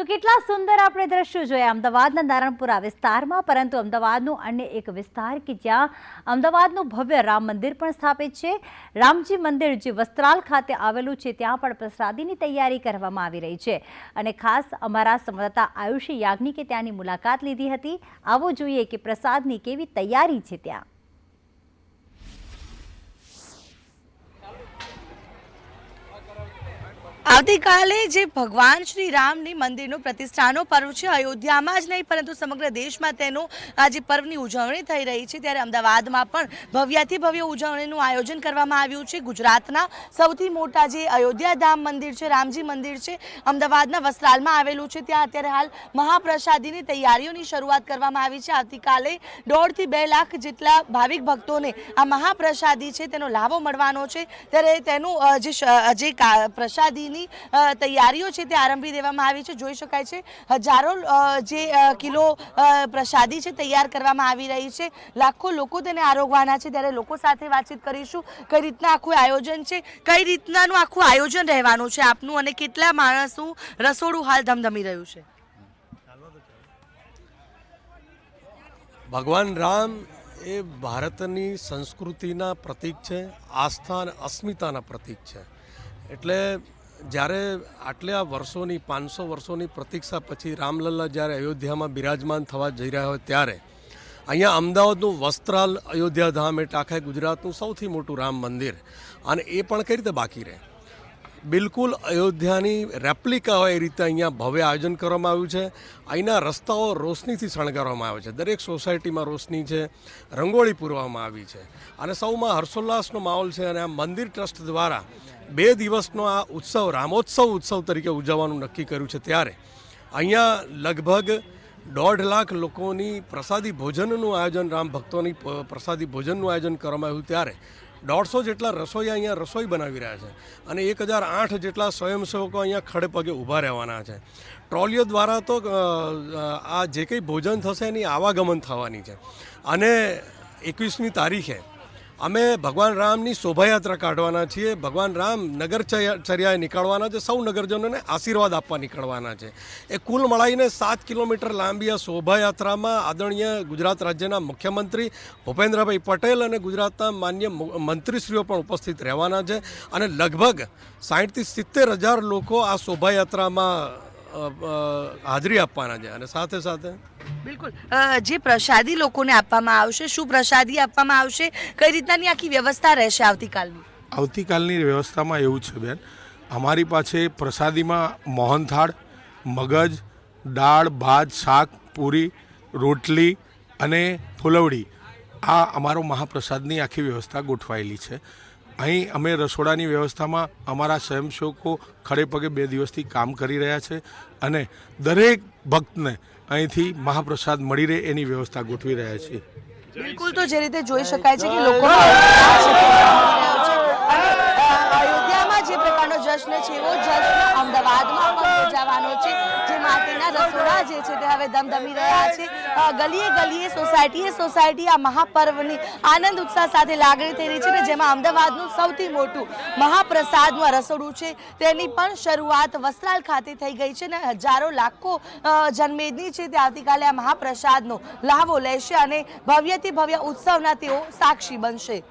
તો કેટલા સુંદર આપણે દ્રશ્યો જોયા. અમદાવાદના નારણપુરા વિસ્તારમાં, પરંતુ અમદાવાદનું અન્ય એક વિસ્તાર કે જ્યાં અમદાવાદનું ભવ્ય રામ મંદિર પણ સ્થાપિત છે. રામજી મંદિર જે વસ્ત્રાલ ખાતે આવેલું છે, ત્યાં પણ પ્રસાદીની તૈયારી કરવામાં આવી રહી છે. અને ખાસ અમારા સંવાદદાતા આયુષી યાજ્ઞિકે ત્યાંની મુલાકાત લીધી હતી. આવો જોઈએ કે પ્રસાદની કેવી તૈયારી છે ત્યાં. આવતીકાલે જે ભગવાન શ્રી રામની મંદિરનું પ્રતિષ્ઠાનો પર્વ છે, અયોધ્યામાં જ નહીં, પરંતુ સમગ્ર દેશમાં તેનું આજે પર્વની ઉજવણી થઈ રહી છે. ત્યારે અમદાવાદમાં પણ ભવ્યાથી ભવ્ય ઉજવણીનું આયોજન કરવામાં આવ્યું છે. ગુજરાતના સૌથી મોટા જે અયોધ્યા ધામ મંદિર છે, રામજી મંદિર છે, અમદાવાદના વસ્ત્રાલમાં આવેલું છે. ત્યાં અત્યારે હાલ મહાપ્રસાદીની તૈયારીઓની શરૂઆત કરવામાં આવી છે. આવતીકાલે દોઢથી બે લાખ જેટલા ભાવિક ભક્તોને આ મહાપ્રસાદી છે, તેનો લાભો મળવાનો છે. ત્યારે તેનું જે જે પ્રસાદીની તૈયારીઓ છે તે આરંભી દેવામાં આવી છે. જોઈ શકાય છે, હજારો જે કિલો પ્રસાદી છે તૈયાર કરવામાં આવી રહી છે. લાખો લોકો તેને આરોગવાના છે. ત્યારે લોકો સાથે વાતચીત કરીશું. કઈ રીતના આખું આયોજન છે? કઈ રીતનાનું આખું આયોજન રહેવાનું છે આપનું? અને કેટલા માણસનું રસોડું હાલ ધમધમી રહ્યું છે? ભગવાન રામ એ ભારતની સંસ્કૃતિના પ્રતીક છે. આસ્થા અને અસ્મિતાના પ્રતીક છે. એટલે જ્યારે આટલા વર્ષોની, પાંચસો વર્ષોની પ્રતીક્ષા પછી રામલલ્લા જ્યારે અયોધ્યામાં બિરાજમાન થવા જઈ રહ્યા હોય ત્યારે, અહીંયા અમદાવાદનું વસ્ત્રાલ અયોધ્યા ધામ એટલે આખા ગુજરાતનું સૌથી મોટું રામ મંદિર. અને એ પણ કઈ રીતે બાકી રહે? બિલકુલ અયોધ્યાની રેપ્લિકા હોય એ રીતે અહીંયા ભવ્ય આયોજન કરવામાં આવ્યું છે. અહીંના રસ્તાઓ રોશનીથી શણગારવામાં આવે છે. દરેક સોસાયટીમાં રોશની છે, રંગોળી પૂરવામાં આવી છે. અને સૌમાં હર્ષોલ્લાસનો માહોલ છે અને આ મંદિર ટ્રસ્ટ દ્વારા બે દિવસનો આ ઉત્સવ, રામોત્સવ ઉત્સવ તરીકે ઉજવવાનું નક્કી કર્યું છે ત્યારે. અહીંયા લગભગ દોઢ લાખ લોકોની પ્રસાદી ભોજનનું આયોજન, રામ ભક્તોની પ્રસાદી ભોજનનું આયોજન કરવામાં આવ્યું ત્યારે. દોઢસો જેટલા રસોઈયા અહીંયા રસોઈ બનાવી રહ્યા છે અને એક હજાર આઠ જેટલા સ્વયંસેવકો અહીંયા ખડે પગે ઊભા રહેવાના છે. ટ્રોલીઓ દ્વારા તો આ જે કંઈ ભોજન થશે એની આવાગમન થવાની છે. અને એકવીસમી તારીખે અમે ભગવાન રામની શોભાયાત્રા કાઢવાના છીએ. ભગવાન રામ નગર ચર્યાએ નીકળવાના છે. સૌ નગરજનોને આશીર્વાદ આપવા નીકળવાના છે. એ કુલ મળાઈને સાત કિલોમીટર લાંબી આ શોભાયાત્રામાં આદરણીય ગુજરાત રાજ્યના મુખ્યમંત્રી ભૂપેન્દ્રભાઈ પટેલ અને ગુજરાતના માન્ય મંત્રીશ્રીઓ પણ ઉપસ્થિત રહેવાના છે અને લગભગ સાહીઠથી સિત્તેર હજાર લોકો આ શોભાયાત્રામાં હાજરી આપવાના છે. અને સાથે સાથે બિલકુલ. જે પ્રસાદી લોકોને આપવામાં આવશે શું પ્રસાદી આપવામાં આવશે, કઈ રીતનાની આખી વ્યવસ્થા રહેશે આવતીકાલની? આવતીકાલની વ્યવસ્થામાં એવું છે બેન, અમારી પાસે પ્રસાદીમાં મોહનથાળ, મગજ, દાળ, ભાત, શાક, પૂરી, રોટલી અને ફુલવડી. આ અમારો મહાપ્રસાદની આખી વ્યવસ્થા ગોઠવાયેલી છે. અહીં અમે રસોડાની વ્યવસ્થામાં અમારા સ્વયંસેવકો ખડે પગે બે દિવસથી કામ કરી રહ્યા છે અને દરેક ભક્તને અહીંથી મહાપ્રસાદ મળી રહે એની વ્યવસ્થા ગોઠવી રહ્યા છીએ બિલકુલ તો જે રીતે જોઈ શકાય છે કે લોકો જશ્ન છે એવો જશ્ન અમદાવાદમાં પણ યોજાવાનો છે. જે માટેના રસોડા જે છે તે હવે ધમધમી રહ્યા છે. ગલીએ ગલીએ સોસાયટીએ સોસાયટી આ મહાપર્વની આનંદ ઉત્સાહ સાથે લાગણી થઈ રહી છે ને જેમાં અમદાવાદનું સૌથી મોટું મહાપ્રસાદનું આ રસોડું છે. તેની પણ શરૂઆત વસ્ત્રાલ ખાતે થઈ ગઈ છે ને હજારો લાખો જનમેદની છે તે આવતીકાલે આ મહાપ્રસાદનો લાહવો લેશે અને ભવ્યથી ભવ્ય ઉત્સવના તેઓ સાક્ષી બનશે.